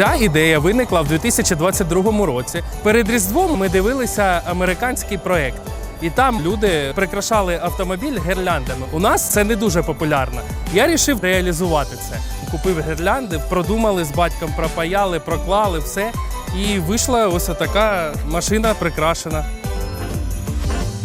Ця ідея виникла в 2022 році. Перед Різдвом ми дивилися американський проект. І там люди прикрашали автомобіль гірляндами. У нас це не дуже популярно. Я вирішив реалізувати це. Купив гірлянди, продумали з батьком, пропаяли, проклали все. І вийшла ось така машина прикрашена.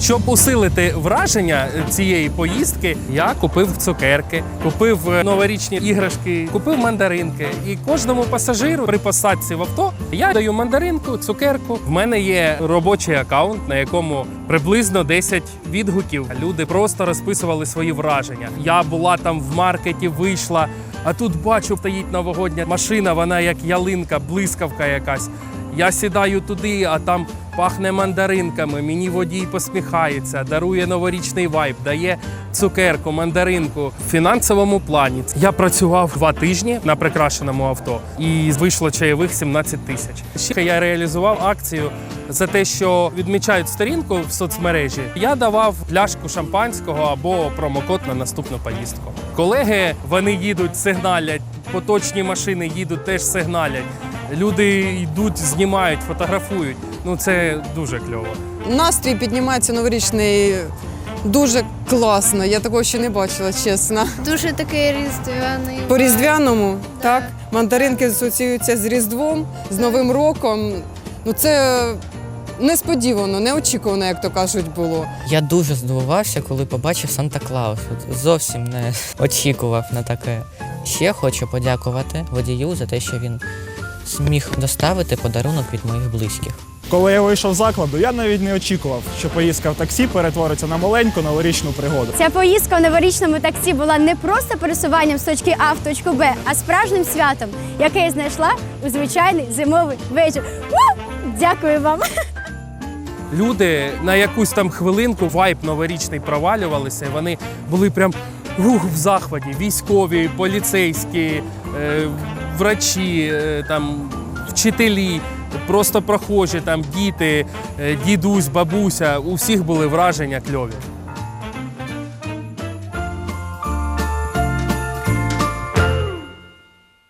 Щоб усилити враження цієї поїздки, я купив цукерки, купив е, новорічні іграшки, купив мандаринки. І кожному пасажиру при посадці в авто я даю мандаринку, цукерку. В мене є робочий аккаунт, на якому приблизно 10 відгуків. Люди просто розписували свої враження. Я була там в маркеті, вийшла, а тут бачу, стоїть новогодня машина, вона як ялинка, блискавка якась. Я сідаю туди, а там пахне мандаринками. Мені водій посміхається, дарує новорічний вайб, дає цукерку, мандаринку. В фінансовому плані я працював два тижні на прикрашеному авто і вийшло чайових 17 тисяч. Ще я реалізував акцію за те, що відмічають сторінку в соцмережі. Я давав пляшку шампанського або промокод на наступну поїздку. Колеги вони їдуть, сигналять. Поточні машини їдуть, теж сигналять. Люди йдуть, знімають, фотографують. Ну це дуже кльово. Настрій піднімається новорічний дуже класно. Я такого ще не бачила, чесно. Дуже такий різдвяний. По різдвяному, так, мандаринки асоціюються з Різдвом, з Новим роком. Ну це несподівано, неочікувано, як то кажуть, було. Я дуже здивувався, коли побачив Санта Клаус. Зовсім не очікував на таке. Ще хочу подякувати водію за те, що він зміг доставити подарунок від моїх близьких. Коли я вийшов з закладу, я навіть не очікував, що поїздка в таксі перетвориться на маленьку новорічну пригоду. Ця поїздка в новорічному таксі була не просто пересуванням з точки А в точку Б, а справжнім святом, яке я знайшла у звичайний зимовий вечір. У! Дякую вам! Люди на якусь там хвилинку вайб новорічний провалювалися, і вони були прям ух, в захваті. Військові, поліцейські, е, врачі, е, там, вчителі, просто прохожі, там діти, е, дідусь, бабуся. У всіх були враження кльові.